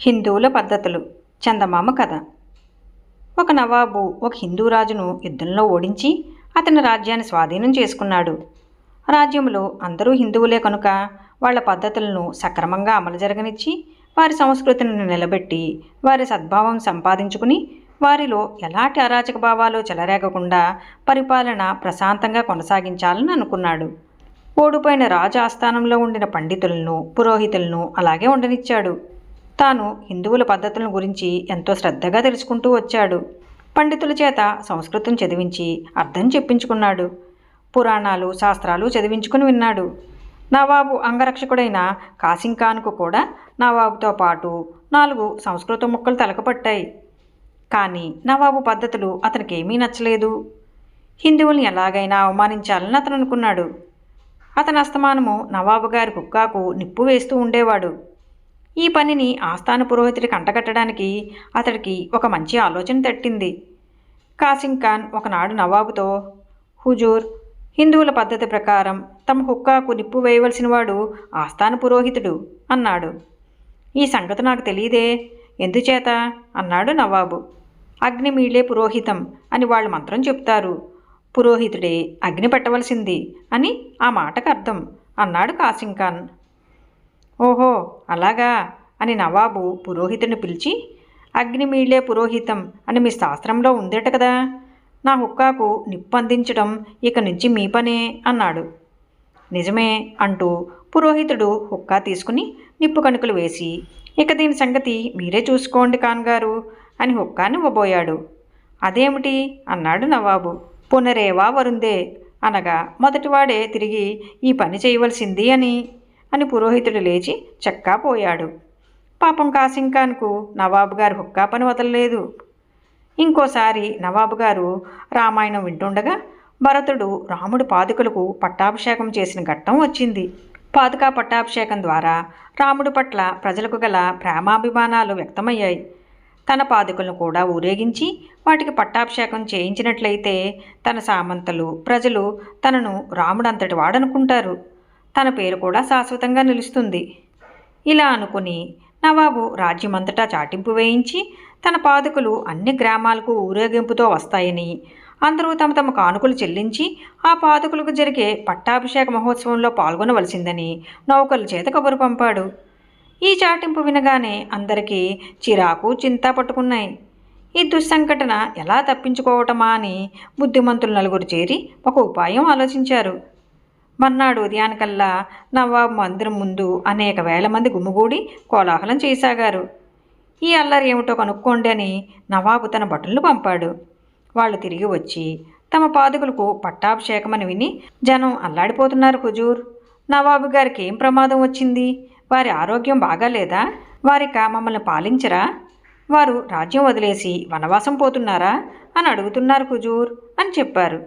హిందువుల పద్ధతులు. చందమామ కథ. ఒక నవాబు ఒక హిందూ రాజును యుద్ధంలో ఓడించి అతని రాజ్యాన్ని స్వాధీనం చేసుకున్నాడు. రాజ్యంలో అందరూ హిందువులే కనుక వాళ్ళ పద్ధతులను సక్రమంగా అమలు జరగనిచ్చి వారి సంస్కృతిని నిలబెట్టి వారి సద్భావం సంపాదించుకుని వారిలో ఎలాంటి అరాచక భావాలు చెలరేగకుండా పరిపాలన ప్రశాంతంగా కొనసాగించాలని అనుకున్నాడు. ఓడిపోయిన రాజు ఆస్థానంలో ఉండిన పండితులను పురోహితులను అలాగే ఉండనిచ్చాడు. తాను హిందువుల పద్ధతుల గురించి ఎంతో శ్రద్ధగా తెలుసుకుంటూ వచ్చాడు. పండితుల చేత సంస్కృతం చదివించి అర్థం చెప్పించుకున్నాడు. పురాణాలు శాస్త్రాలు చదివించుకుని విన్నాడు. నవాబు అంగరక్షకుడైన కాసింఖాన్కు కూడా నవాబుతో పాటు నాలుగు సంస్కృత ముక్కలు తలకపట్టాయి. కానీ నవాబు పద్ధతులు అతనికి ఏమీ నచ్చలేదు. హిందువుల్ని ఎలాగైనా అవమానించాలని అతను అనుకున్నాడు అతని అస్తమానము నవాబు గారి కుక్కాకు నిప్పు వేస్తూ ఉండేవాడు. ఈ పనిని ఆస్థాన పురోహితుడికి అంటగట్టడానికి అతడికి ఒక మంచి ఆలోచన తట్టింది. కాసిం ఖాన్ ఒకనాడు నవాబుతో హుజూర్ హిందువుల పద్ధతి ప్రకారం తమ హుక్కాకు నిప్పు వేయవలసిన వాడు ఆస్థాన పురోహితుడు అన్నాడు. ఈ సంగతి నాకు తెలియదే ఎందుచేత అన్నాడు నవాబు. అగ్నిమీళే పురోహితం అని వాళ్ళు మంత్రం చెప్తారు. పురోహితుడే అగ్ని పెట్టవలసింది అని ఆ మాటకు అర్థం అన్నాడు కాసిం ఖాన్. ఓహో అలాగా? అని నవాబు పురోహితుని పిలిచి అగ్నిమీళ్ళే పురోహితం అని మీ శాస్త్రంలో ఉందేట కదా? నా హుక్కాకు నిప్పు అందించడం ఇక నుంచి మీ పనే అన్నాడు. నిజమే అంటూ పురోహితుడు హుక్కా తీసుకుని నిప్పు కణుకలు వేసి ఇక దీని సంగతి మీరే చూసుకోండి కాన్గారు అని హుక్కాని ఇవ్వబోయాడు అదేమిటి? అన్నాడు నవాబు. పునరేవా వరుందే అనగా మొదటివాడే తిరిగి ఈ పని చేయవలసింది అని. అని పురోహితుడు లేచి చక్కా పోయాడు. పాపం కాసింఖాన్కు నవాబు గారు హుక్కా పని వదలలేదు. ఇంకోసారి నవాబు గారు రామాయణం వింటుండగా భరతుడు రాముడు పాదుకలకు పట్టాభిషేకం చేసిన ఘట్టం వచ్చింది. పాదుకా పట్టాభిషేకం ద్వారా రాముడి పట్ల ప్రజలకు గల ప్రేమాభిమానాలు వ్యక్తమయ్యాయి. తన పాదుకలను కూడా ఊరేగించి వాటికి పట్టాభిషేకం చేయించినట్లయితే తన సామంతలు ప్రజలు తనను రాముడంతటి వాడనుకుంటారు. తన పేరు కూడా శాశ్వతంగా నిలుస్తుంది. ఇలా అనుకుని నవాబు రాజ్యమంతటా చాటింపు వేయించి తన పాదుకులు అన్ని గ్రామాలకు ఊరేగింపుతో వస్తాయని అందరూ తమ తమ కానుకలు చెల్లించి ఆ పాదుకులకు జరిగే పట్టాభిషేక మహోత్సవంలో పాల్గొనవలసిందని నౌకల చేత కబురు పంపాడు. ఈ చాటింపు వినగానే అందరికీ చిరాకు చింత పట్టుకున్నాయి. ఈ దుస్సంఘటన ఎలా తప్పించుకోవటమా అని బుద్ధిమంతులు నలుగురు చేరి ఒక ఉపాయం ఆలోచించారు. మర్నాడు ఉదయానికల్లా నవాబు మందిరం ముందు అనేక వేల మంది గుమ్ముగూడి కోలాహలం చేయసాగారు ఈ అల్లరి ఏమిటో కనుక్కోండి అని నవాబు తన భటులను పంపాడు. వాళ్ళు తిరిగి వచ్చి తమ పాదుకులకు పట్టాభిషేకమని విని జనం అల్లాడిపోతున్నారు హుజూర్. నవాబు గారికి ఏం ప్రమాదం వచ్చింది? వారి ఆరోగ్యం బాగాలేదా? వారిక మమ్మల్ని పాలించరా? వారు రాజ్యం వదిలేసి వనవాసం పోతున్నారా? అని అడుగుతున్నారు హుజూర్ అని చెప్పారు.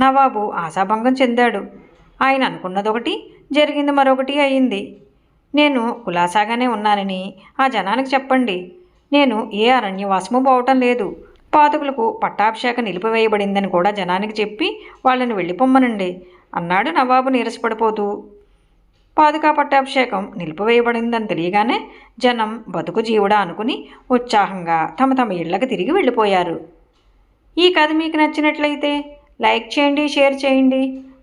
నవాబు ఆశాభంగం చెందాడు. ఆయన అనుకున్నదొకటి జరిగింది మరొకటి అయింది. నేను కులాసాగానే ఉన్నానని ఆ జనానికి చెప్పండి. నేను ఏ అరణ్యవాసము పోవటం లేదు. పాతకులకు పట్టాభిషేకం నిలిపివేయబడిందని కూడా జనానికి చెప్పి వాళ్ళని వెళ్ళిపోమ్మనండి. అన్నాడు నవాబు నీరసపడిపోతూ. పాదుకా పట్టాభిషేకం నిలిపివేయబడిందని తెలియగానే జనం బతుకు జీవుడా అనుకుని ఉత్సాహంగా తమ తమ ఇళ్ళకు తిరిగి వెళ్ళిపోయారు. ఈ కథ మీకు నచ్చినట్లయితే లైక్ చేయండి షేర్ చేయండి.